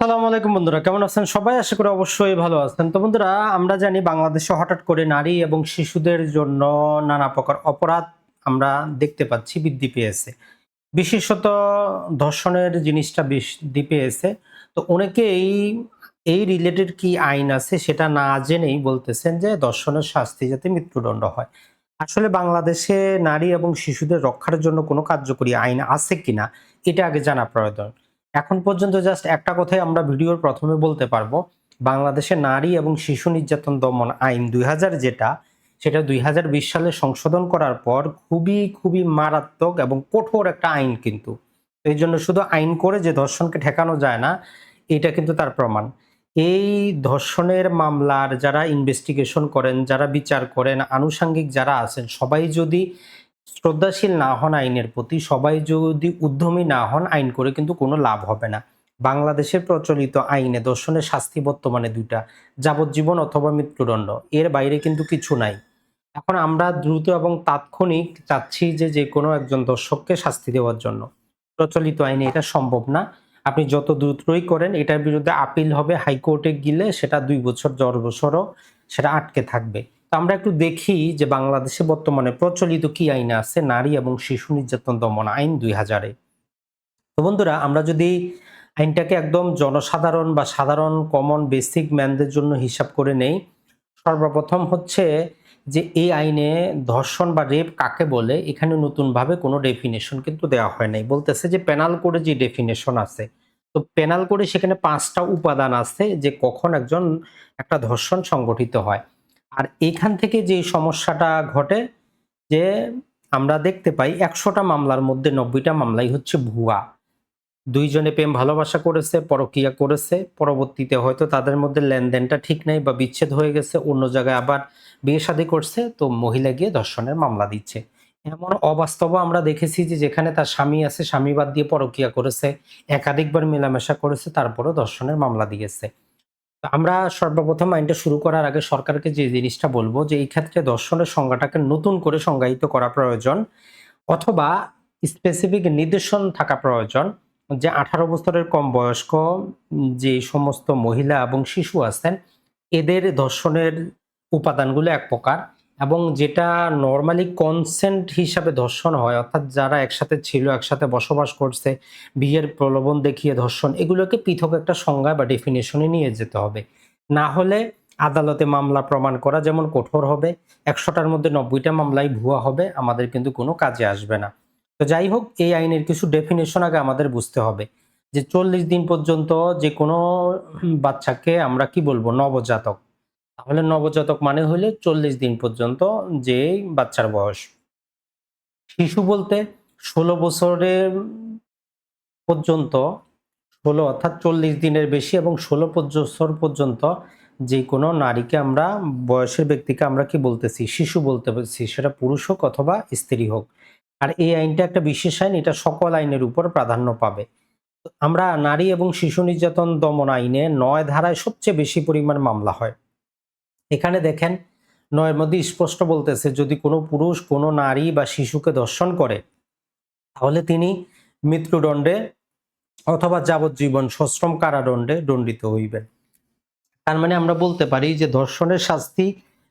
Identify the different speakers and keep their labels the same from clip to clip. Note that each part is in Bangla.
Speaker 1: সালাম আলাইকুম বন্ধুরা, কেমন আছেন সবাই? আশা করি অবশ্যই ভালো আছেন। তো বন্ধুরা, আমরা জানি বাংলাদেশে হঠাৎ করে নারী এবং শিশুদের জন্য নানা প্রকার অপরাধ আমরা দেখতে পাচ্ছি, বৃদ্ধি পেয়েছে। বিশেষত ধর্ষণের জিনিসটা বৃদ্ধি পেয়েছে। তো অনেকেই এই রিলেটেড কি আইন আছে সেটা না জেনেই বলতেছেন যে ধর্ষণের শাস্তি যাতে মৃত্যুদণ্ড হয়। আসলে বাংলাদেশে নারী এবং শিশুদের রক্ষার জন্য কোনো কার্যকরী আইন আছে কিনা, এটা আগে জানা প্রয়োজন। এখন পর্যন্ত জাস্ট একটা কথাই আমরা ভিডিওর প্রথমে বলতে পারব। বাংলাদেশে নারী এবং শিশু নির্যাতন দমন আইন দুই হাজার যেটা, সেটা দুই হাজার বিশ সালে সংশোধন করার পর খুবই খুবই মারাত্মক এবং কঠোর একটা আইন কিন্তু। এই জন্য শুধু আইন করে যে ধর্ষণকে ঠেকানো যায় না, এটা কিন্তু তার প্রমাণ। এই ধর্ষণের মামলার যারা ইনভেস্টিগেশন করেন, যারা বিচার করেন, আনুষাঙ্গিক যারা আছেন, সবাই যদি শ্রদ্ধাশীল না হন আইনের প্রতি, সবাই যদি উদ্যমী না হন, আইন করে কিন্তু কোনো লাভ হবে না। বাংলাদেশের প্রচলিত আইনে দর্শনের শাস্তি বর্তমানে দুইটা, যাবজ্জীবন অথবা মৃত্যুদণ্ড, এর বাইরে কিন্তু কিছু নাই। এখন আমরা দ্রুত এবং তাৎক্ষণিক চাচ্ছি যে যে কোনো একজন দর্শককে শাস্তি দেওয়ার জন্য। প্রচলিত আইনে এটা সম্ভব না। আপনি যত দ্রুতই করেন, এটার বিরুদ্ধে আপিল হবে, হাইকোর্টে গেলে সেটা দুই বছর দশ বছরও সেটা আটকে থাকবে। আমরা একটু দেখি যে বাংলাদেশে বর্তমানে প্রচলিত কি আইন আছে, নারী এবং শিশু নির্যাতন দমন আইন দুই হাজারে। তো বন্ধুরা, আমরা যদি আইনটাকে একদম জনসাধারণ বা সাধারণ কমন বেসিক ম্যানদের জন্য হিসাব করে নেই, সর্বপ্রথম হচ্ছে যে এই আইনে ধর্ষণ বা রেপ কাকে বলে, এখানে নতুনভাবে কোনো ডেফিনেশন কিন্তু দেওয়া হয় নাই। বলতেছে যে পেনাল করে যে ডেফিনেশন আছে, তো পেনাল করে সেখানে পাঁচটা উপাদান আছে যে কখন একজন একটা ধর্ষণ সংগঠিত হয়। আর এখান থেকে যে সমস্যাটা ঘটে যে আমরা দেখতে পাই একশোটা মামলার মধ্যে নব্বইটা মামলাই হচ্ছে ভুয়া। দুইজনে প্রেম ভালোবাসা করেছে, পরকিয়া করেছে, পরবর্তীতে হয়তো তাদের মধ্যে লেনদেনটা ঠিক নাই বা বিচ্ছেদ হয়ে গেছে, অন্য জায়গায় আবার বিয়ে শাদী করছে, তো মহিলা গিয়ে ধর্ষণের মামলা দিচ্ছে। এমন অবাস্তব আমরা দেখেছি যে যেখানে তার স্বামী আছে, স্বামী বাদ দিয়ে পরকিয়া করেছে, একাধিকবার মেলামেশা করেছে, তারপরেও ধর্ষণের মামলা দিয়েছে। আমরা সর্বপ্রথম আইনটা শুরু করার আগে সরকারকে যে জিনিসটা বলব যে এই ক্ষেত্রে দর্শনের সংজ্ঞাটাকে নতুন করে সংজ্ঞায়িত করা প্রয়োজন অথবা স্পেসিফিক নির্দেশন থাকা প্রয়োজন যে আঠারো বছরের কম বয়স্ক যে সমস্ত মহিলা এবং শিশু আছেন, এদের ধর্ষণের উপাদানগুলো এক প্রকার। এবং যেটা নর্মালি কনসেন্ট হিসাবে ধর্ষণ হয়, অর্থাৎ যারা একসাথে ছিল, একসাথে বসবাস করছে, বিয়ের প্রলোভন দেখিয়ে ধর্ষণ, এগুলোকে পৃথক একটা সংজ্ঞা বা ডেফিনেশনে নিয়ে যেতে হবে। না হলে আদালতে মামলা প্রমাণ করা যেমন কঠোর হবে, একশোটার মধ্যে নব্বইটা মামলাই ভুয়া হবে, আমাদের কিন্তু কোনো কাজে আসবে না। তো যাই হোক, এই আইনের কিছু ডেফিনেশন আগে আমাদের বুঝতে হবে, যে চল্লিশ দিন পর্যন্ত যে কোনো বাচ্চাকে আমরা কি বলব, নবজাতক। তাহলে নবজাতক মানে হলে চল্লিশ দিন পর্যন্ত যে বাচ্চার বয়স। শিশু বলতে ষোলো বছরের পর্যন্ত, ষোলো অর্থাৎ চল্লিশ দিনের বেশি এবং ষোলো বছর পর্যন্ত যে কোনো নারীকে আমরা, বয়সের ব্যক্তিকে আমরা কি বলতেছি? শিশু বলতে পারছি সেটা পুরুষ হোক অথবা স্ত্রী হোক। আর এই আইনটা একটা বিশেষ আইন, এটা সকল আইনের উপর প্রাধান্য পাবে। আমরা নারী এবং শিশু নির্যাতন দমন আইনে নয় ধারায় সবচেয়ে বেশি পরিমাণ মামলা হয়। এখানে দেখেন নয়ের মধ্যে স্পষ্ট বলতেছে, যদি কোনো পুরুষ, কোনো নারী বা শিশুকে দর্শন করে, তাহলে তিনি মৃত্যুদণ্ডে অথবা যাবজ্জীবন সশ্রম কারাদণ্ডে দণ্ডিত হইবেন। তার মানে আমরা বলতে পারি যে ধর্ষণের শাস্তি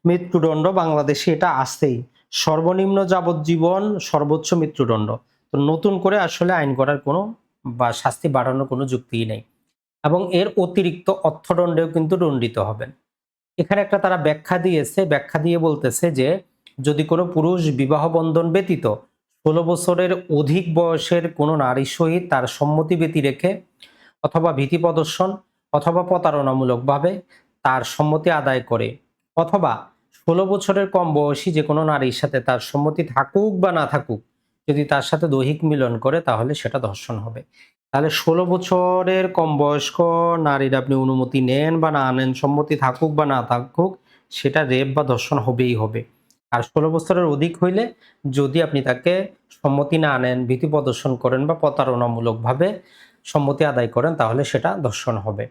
Speaker 1: মৃত্যুদণ্ড, বাংলাদেশে এটা আসতেই সর্বনিম্ন যাবজ্জীবন সর্বোচ্চ মৃত্যুদণ্ড। তো নতুন করে আসলে আইন করার কোনো বা শাস্তি বাড়ানোর কোনো যুক্তিই নেই। এবং এর অতিরিক্ত অর্থদণ্ডেও কিন্তু দণ্ডিত হবেন। এখানে একটা তারা ব্যাখ্যা দিয়েছে, ব্যাখ্যা দিয়ে বলতেছে যে যদি কোনো পুরুষ বিবাহ বন্ধন ব্যতীত ষোলো বছরের অধিক বয়সের কোনো নারীর সহিত তার সম্মতি ব্যতি রেখে অথবা ভীতি প্রদর্শন অথবা প্রতারণামূলকভাবে তার সম্মতি আদায় করে অথবা ষোলো বছরের কম বয়সী যে কোনো নারীর সাথে তার সম্মতি থাকুক বা না থাকুক, যদি তার সাথে দৈহিক মিলন করে তাহলে সেটা ধর্ষণ হবে। তাহলে ষোলো বছরের কম বয়স্ক নারীর আপনি অনুমতি নেন বা না নেন, সম্মতি থাকুক বা না থাকুক, সেটা রেপ বা ধর্ষণ হবেই হবে। আর ষোলো বছরের অধিক হইলে যদি আপনি তাকে সম্মতি না নেন, ভীতি প্রদর্শন করেন বা প্রতারণামূলকভাবে সম্মতি আদায় করেন, তাহলে সেটা ধর্ষণ হবে।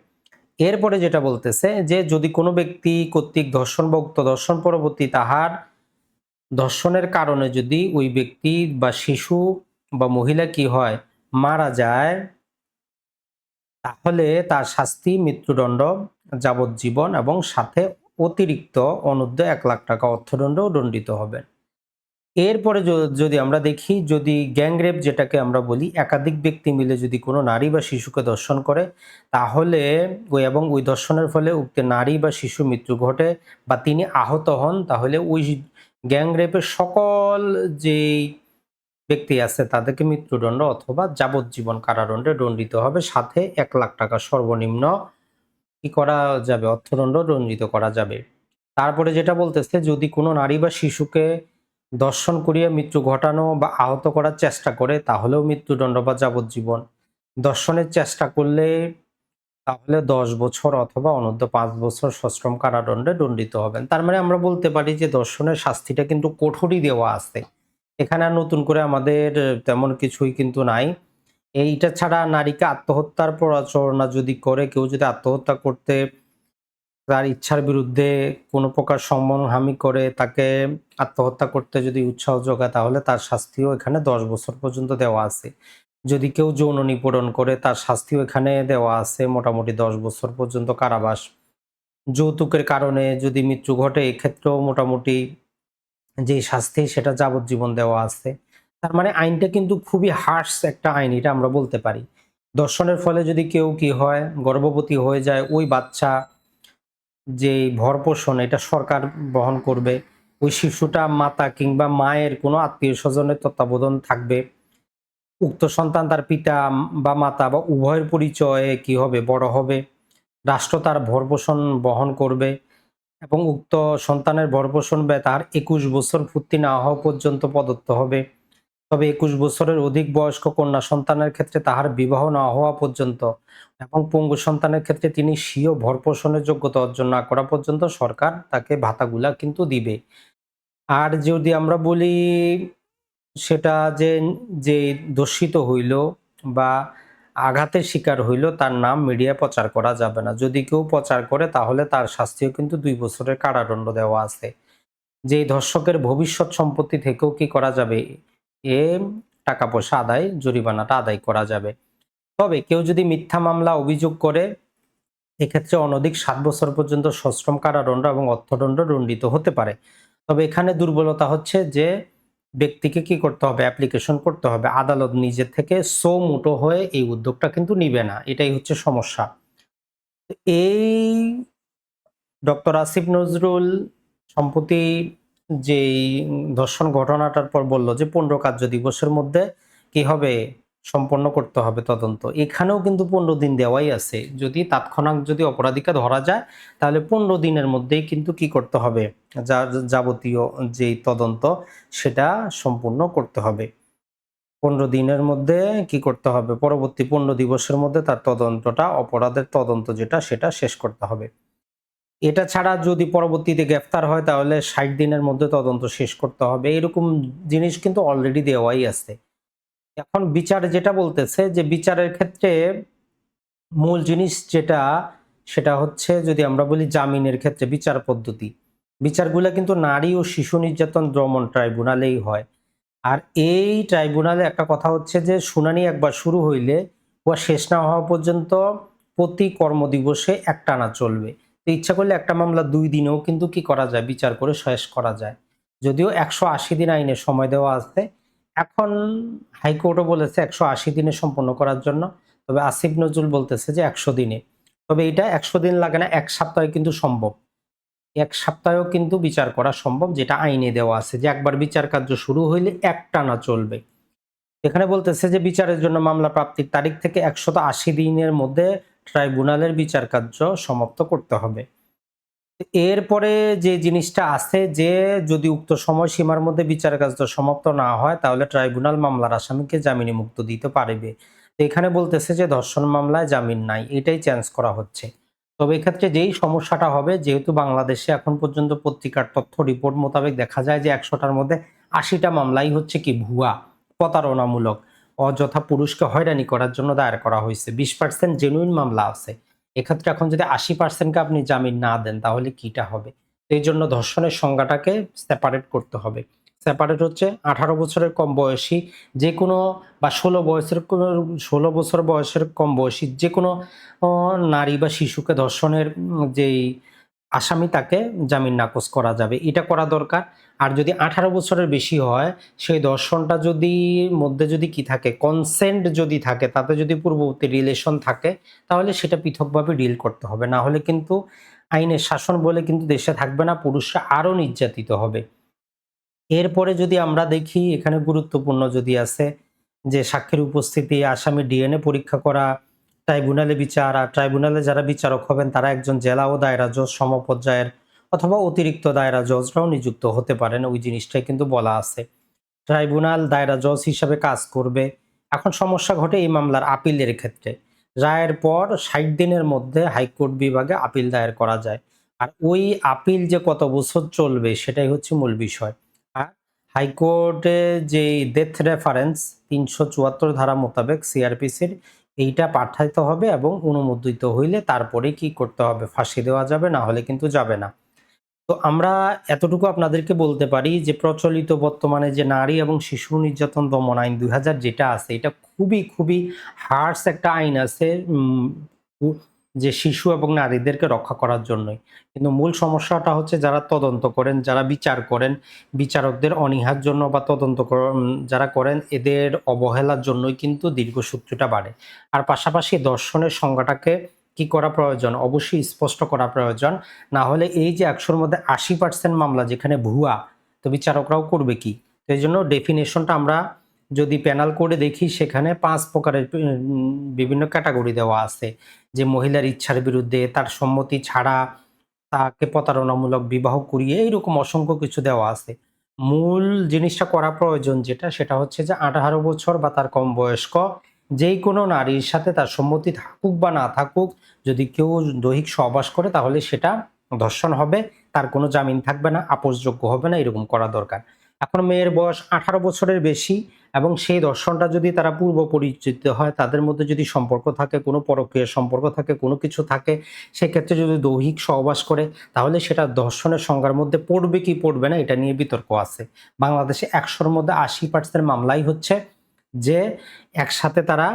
Speaker 1: এরপরে যেটা বলতেছে যে, যদি কোনো ব্যক্তি কর্তৃক ধর্ষণ বা উক্ত ধর্ষণ পরবর্তী তাহার ধর্ষণের কারণে যদি ওই ব্যক্তি বা শিশু বা মহিলা কি হয় মারা যায়, তাহলে তার শাস্তি, মৃত্যুদণ্ড, যাবজ্জীবন এবং সাথে অতিরিক্ত অনূর্ধ্ব এক লাখ টাকা অর্থদণ্ডও দণ্ডিত হবেন এরপরে যদি আমরা দেখি, যদি গ্যাংরেপ যেটাকে আমরা বলি, একাধিক ব্যক্তি মিলে যদি কোনো নারী বা শিশুকে দর্শন করে, তাহলে ওই এবং ওই দর্শনের ফলে উক্ত নারী বা শিশু মৃত্যু ঘটে বা তিনি আহত হন, তাহলে ওই গ্যাংরেপের সকল যেই ব্যক্তি আছে তাদেরকে মৃত্যুদণ্ড অথবা যাবজ্জীবন কারাদণ্ডে দণ্ডিত হবে। সাথে এক লাখ টাকা সর্বনিম্ন কি করা যাবে? অর্থদণ্ড দণ্ডিত করা যাবে। তারপরে যেটা বলতেছে, যদি কোনো নারী বা শিশুকে দর্শন করিয়া মৃত্যু ঘটানো বা আহত করার চেষ্টা করে, তাহলেও মৃত্যুদণ্ড বা যাবজ্জীবন। দর্শনের চেষ্টা করলে তাহলে দশ বছর অথবা অনূর্ধ্ব পাঁচ বছর সশ্রম কারাদণ্ডে দণ্ডিত হবেন। তার মানে আমরা বলতে পারি যে দর্শনের শাস্তিটা কিন্তু কঠোরই দেওয়া আছে। এখানে আর নতুন করে আমাদের তেমন কিছুই কিন্তু নাই। এইটা ছাড়া নারীকে আত্মহত্যার প্ররোচনা যদি করে, কেউ যদি আত্মহত্যা করতে তার ইচ্ছার বিরুদ্ধে কোনো প্রকার সম্মানহামি করে, তাকে আত্মহত্যা করতে যদি উৎসাহ যোগায়, তাহলে তার শাস্তিও এখানে দশ বছর পর্যন্ত দেওয়া আছে। যদি কেউ যৌন নিপীড়ন করে, তার শাস্তিও এখানে দেওয়া আছে মোটামুটি দশ বছর পর্যন্ত কারাবাস। যৌতুকের কারণে যদি মৃত্যু ঘটে, এক্ষেত্রেও মোটামুটি যে শাস্তি, সেটা যাবজ্জীবন দেওয়া আছে। তার মানে আইনটা কিন্তু খুবই হার্স একটা আইন, এটা আমরা বলতে পারি। দর্শনের ফলে যদি কেউ কি হয়, গর্ভবতী হয়ে যায়, ওই বাচ্চা যে ভরপোষণ এটা সরকার বহন করবে। ওই শিশুটা মাতা কিংবা মায়ের কোনো আত্মীয় স্বজনের তত্ত্বাবধান থাকবে। উক্ত সন্তান তার পিতা বা মাতা বা উভয়ের পরিচয়ে কি হবে, বড় হবে। রাষ্ট্র তার ভরপোষণ বহন করবে। এবং উক্ত সন্তানের ভরপোষণ ব্যয় তার একুশ বছর পূর্তি না হওয়া পর্যন্ত প্রদত্ত হবে। তবে একুশ বছরের অধিক বয়স্ক কন্যা সন্তানের ক্ষেত্রে তাহার বিবাহ না হওয়া পর্যন্ত এবং পঙ্গু সন্তানের ক্ষেত্রে তিনি স্বীয় ভরপোষণের যোগ্যতা অর্জন না করা পর্যন্ত সরকার তাকে ভাতাগুলা কিন্তু দিবে। আর যদি আমরা বলি, সেটা যে যে দূষিত হইল বা আঘাতের শিকার হইল তার নাম মিডিয়া প্রচার করা যাবে না। যদি কেউ প্রচার করে, তাহলে তার শাস্তিও কিন্তু দুই বছরের কারাদণ্ড দেওয়া আছে। যে ধর্ষকের ভবিষ্যৎ সম্পত্তি থেকেও কি করা যাবে? এ টাকা পয়সা আদায়, জরিমানাটা আদায় করা যাবে। তবে কেউ যদি মিথ্যা মামলা, অভিযোগ করে, এক্ষেত্রে অনধিক সাত বছর পর্যন্ত সশ্রম কারাদণ্ড এবং অর্থদণ্ড দণ্ডিত হতে পারে। তবে এখানে দুর্বলতা হচ্ছে যে ব্যক্তিকে কি করতে হবে? অ্যাপ্লিকেশন করতে হবে। আদালত নিজে থেকে সো মুটো হয়ে এই উদ্যোগটা কিন্তু নিবে না। এটাই হচ্ছে সমস্যা। এই ডক্টর আসিফ নজরুল সম্প্রতি যেই ধর্ষণ ঘটনাটার পর বলল যে, পনেরো কার্য দিবসের মধ্যে কি হবে? সম্পন্ন করতে হবে তদন্ত। এখানেও কিন্তু পনেরো দিন দেওয়াই আছে। যদি তাৎক্ষণিক যদি অপরাধীকে ধরা যায়, তাহলে পনেরো দিনের মধ্যেই কিন্তু কি করতে হবে? যা, যাবতীয় যেই তদন্ত, সেটা সম্পূর্ণ করতে হবে। পনেরো দিনের মধ্যে কি করতে হবে? পরবর্তী পনেরো দিবসের মধ্যে তার তদন্তটা, অপরাধের তদন্ত যেটা, সেটা শেষ করতে হবে। এটা ছাড়া যদি পরবর্তীতে গ্রেফতার হয়, তাহলে ষাট দিনের মধ্যে তদন্ত শেষ করতে হবে। এরকম জিনিস কিন্তু অলরেডি দেওয়াই আছে। এখন বিচার যেটা বলতেছে যে বিচারের ক্ষেত্রে মূল জিনিস যেটা, সেটা হচ্ছে যদি আমরা বলি জামিনের ক্ষেত্রে বিচার পদ্ধতি। বিচারগুলো কিন্তু নারী ও শিশু নির্যাতন দমন ট্রাইব্যুনালেই হয়। আর এই ট্রাইব্যুনালে একটা কথা হচ্ছে যে শুনানি একবার শুরু হইলে উহা শেষ না হওয়া পর্যন্ত প্রতি কর্মদিবসে একটানা চলবে। তো ইচ্ছা করলে একটা মামলা দুই দিনেও কিন্তু কি করা যায়? বিচার করে শেষ করা যায়। যদিও একশো আশি দিন আইনে সময় দেওয়া আছে। এখন হাইকোর্টও বলেছে একশো আশি দিনে সম্পন্ন করার জন্য। তবে আসিফ নজরুল বলতেছে যে একশো দিনে। তবে এটা একশো দিন লাগে না, এক সপ্তাহে কিন্তু সম্ভব। এক সপ্তাহেও কিন্তু বিচার করা সম্ভব, যেটা আইনে দেওয়া আছে যে একবার বিচার কার্য শুরু হইলে একটানা চলবে। এখানে বলতেছে যে বিচারের জন্য মামলা প্রাপ্তির তারিখ থেকে একশত আশি দিনের মধ্যে ট্রাইব্যুনালের বিচার কার্য সমাপ্ত করতে হবে। এরপরে যে জিনিসটা আছে যে যদি উক্ত সময়সীমার মধ্যে বিচার কার্য সমাপ্ত না হয়, তাহলে ট্রাইব্যুনাল মামলার আসামিকে জামিনে মুক্ত দিতে পারবে। তো এখানে বলতেছে যে ধর্ষণ মামলায় জামিন নাই, এটাই চেঞ্জ করা হচ্ছে। তবে এক্ষেত্রে যেই সমস্যাটা হবে, যেহেতু বাংলাদেশে এখন পর্যন্ত পত্রিকার তথ্য রিপোর্ট মোতাবেক দেখা যায় যে একশোটার মধ্যে আশিটা মামলাই হচ্ছে কি ভুয়া, প্রতারণামূলক, অযথা পুরুষকে হয়রানি করার জন্য দায়ের করা হয়েছে। বিশ পার্সেন্ট জেনুইন মামলা আছে। এক্ষেত্রে এখন যদি আশি পার্সেন্টকে আপনি জামিন না দেন, তাহলে কিটা হবে? এই জন্য ধর্ষণের সংজ্ঞাটাকে সেপারেট করতে হবে। সেপারেট হচ্ছে আঠারো বছরের কম বয়সী যে কোনো বা ষোলো বয়সের ষোলো বছর বয়সের কম বয়সী যে কোনো নারী বা শিশুকে ধর্ষণের যেই আসামি তাকে জামিন নাকচ করা যাবে। এটা করা দরকার। আর যদি আঠারো বছরের বেশি হয়, সেই দর্শনটা যদি মধ্যে যদি কি থাকে কনসেন্ট যদি থাকে, তাতে যদি পূর্ববর্তী রিলেশন থাকে, তাহলে সেটা পৃথকভাবে ডিল করতে হবে। না হলে কিন্তু আইনের শাসন বলে কিন্তু দেশে থাকবে না, পুরুষরা আরও নির্যাতিত হবে। এরপরে যদি আমরা দেখি, এখানে গুরুত্বপূর্ণ যদি আছে, যে সাক্ষীর উপস্থিতি, আসামি ডিএনএ পরীক্ষা করা ট্রাইব্যুনালে বিচার, আর ট্রাইব্যুনালে যারা বিচারক হবেন, তারা একজন জেলা ও দায়রা জজ, সমপর্যায়ের অথবা অতিরিক্ত দায়রা জজরাও নিযুক্ত হতে পারেন। ওই জিনিসটাই কিন্তু বলা আছে। ট্রাইব্যুনাল দায়রা জজ হিসাবে কাজ করবে। এখন সমস্যা ঘটে এই মামলার আপিলের ক্ষেত্রে। রায়ের পর ষাট দিনের মধ্যে হাইকোর্ট বিভাগে আপিল দায়ের করা যায়। আর ওই আপিল যে কত বছর চলবে, সেটাই হচ্ছে মূল বিষয়। আর হাইকোর্টে যে ডেথ রেফারেন্স তিনশো চুয়াত্তর ধারা মোতাবেক সিআরপিসির এইটা পাঠাইতে হবে এবং অনুমোদিত হইলে তারপরে কি করতে হবে? ফাঁসি দেওয়া যাবে, না হলে কিন্তু যাবে না। তো আমরা এতটুকু আপনাদেরকে বলতে পারি যে, প্রচলিত বর্তমানে যে নারী এবং শিশু নির্যাতন দমন আইন দুই হাজার যেটা আছে, এটা খুবই খুবই হার্স একটা আইন আছে। যে শিশু এবং নারীদেরকে রক্ষা করার জন্যই। কিন্তু মূল সমস্যাটা হচ্ছে যারা তদন্ত করেন, যারা বিচার করেন, বিচারকদের অনীহার জন্য বা তদন্ত যারা করেন, এদের অবহেলার জন্যই কিন্তু দীর্ঘসূত্রটা বাড়ে। আর পাশাপাশি দর্শনের সংজ্ঞাটাকে কি করা প্রয়োজন? অবশ্যই স্পষ্ট করা প্রয়োজন। না হলে এই যে একশোর মধ্যে আশি পার্সেন্ট মামলা যেখানে ভুয়া, তো বিচারকরাও করবে কি? তো এই জন্য ডেফিনেশনটা আমরা যদি প্যানাল করে দেখি সেখানে পাঁচ প্রকারের বিভিন্ন ক্যাটাগরি দেওয়া আছে। যে মহিলার ইচ্ছার বিরুদ্ধে, তার সম্মতি ছাড়া, তাকে প্রতারণামূলক বিবাহ করিয়ে, এইরকম অসংখ্য কিছু দেওয়া আছে। মূল জিনিসটা করা প্রয়োজন যেটা, সেটা হচ্ছে যে আঠারো বছর বা তার কম বয়স্ক যেই কোনো নারীর সাথে তার সম্মতি থাকুক বা না থাকুক, যদি কেউ দৈহিক সহবাস করে, তাহলে সেটা ধর্ষণ হবে, তার কোনো জামিন থাকবে না, আপোষযোগ্য হবে না, এরকম করা দরকার। এখন মেয়ের বয়স আঠারো বছরের বেশি এবং সেই দর্শনটা যদি তারা পূর্ব পরিচিত হয়, তাদের মধ্যে যদি সম্পর্ক থাকে, কোনো পরকীয় সম্পর্ক থাকে, কোনো কিছু থাকে, সেক্ষেত্রে যদি দৈহিক সহবাস করে, তাহলে সেটা দর্শনের সংজ্ঞার মধ্যে পড়বে কি পড়বে না, এটা নিয়ে বিতর্ক আছে। বাংলাদেশে একশোর মধ্যে আশি পার্সেন্ট মামলাই হচ্ছে যে একসাথে তারা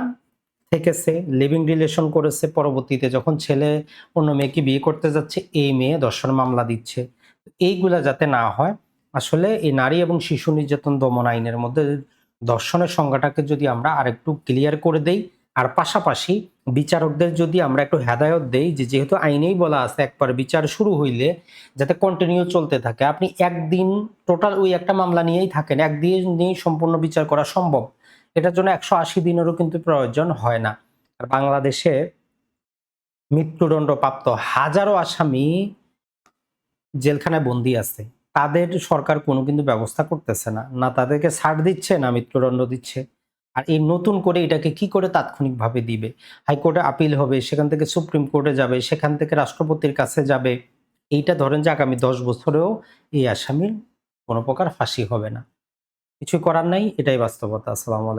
Speaker 1: থেকেছে লিভিং রিলেশন করেছে। পরবর্তীতে যখন ছেলে, অন্য মেয়েকে বিয়ে করতে যাচ্ছে, এই মেয়ে দর্শন মামলা দিচ্ছে। এইগুলা যাতে না হয় আসলে এই নারী এবং শিশু নির্যাতন দমন আইনের মধ্যে দর্শনের সংজ্ঞাটাকে যদি আমরা আরেকটু ক্লিয়ার করে দেই, আর পাশাপাশি বিচারকদের যদি আমরা একটু হেদায়ত দেই যে যেহেতু আইনেই বলা আছে একবার বিচার শুরু হইলে যাতে কন্টিনিউ চলতে থাকে, আপনি একদিন টোটাল ওই একটা মামলা নিয়েই থাকেন, একদিন নিয়েই সম্পূর্ণ বিচার করা সম্ভব। এটার জন্য একশো আশি দিনেরও কিন্তু প্রয়োজন হয় না। আর বাংলাদেশে মৃত্যুদণ্ড প্রাপ্ত হাজারো আসামি জেলখানায় বন্দি আছে। তাদের সরকার কোনো কিন্তু ব্যবস্থা করতেছে না। না তাদেরকে ছাড় দিচ্ছে, না মৃত্যুদণ্ড দিচ্ছে। আর এই নতুন করে এটাকে কি করে তাৎক্ষণিকভাবে দিবে? হাইকোর্টে আপিল হবে, সেখান থেকে সুপ্রিম কোর্টে যাবে, সেখান থেকে রাষ্ট্রপতির কাছে যাবে। এইটা ধরেন যে আগামী দশ বছরেও এই আসামির কোনো প্রকার ফাঁসি হবে না। কিছু করার নাই, এটাই বাস্তবতা। আসসালামু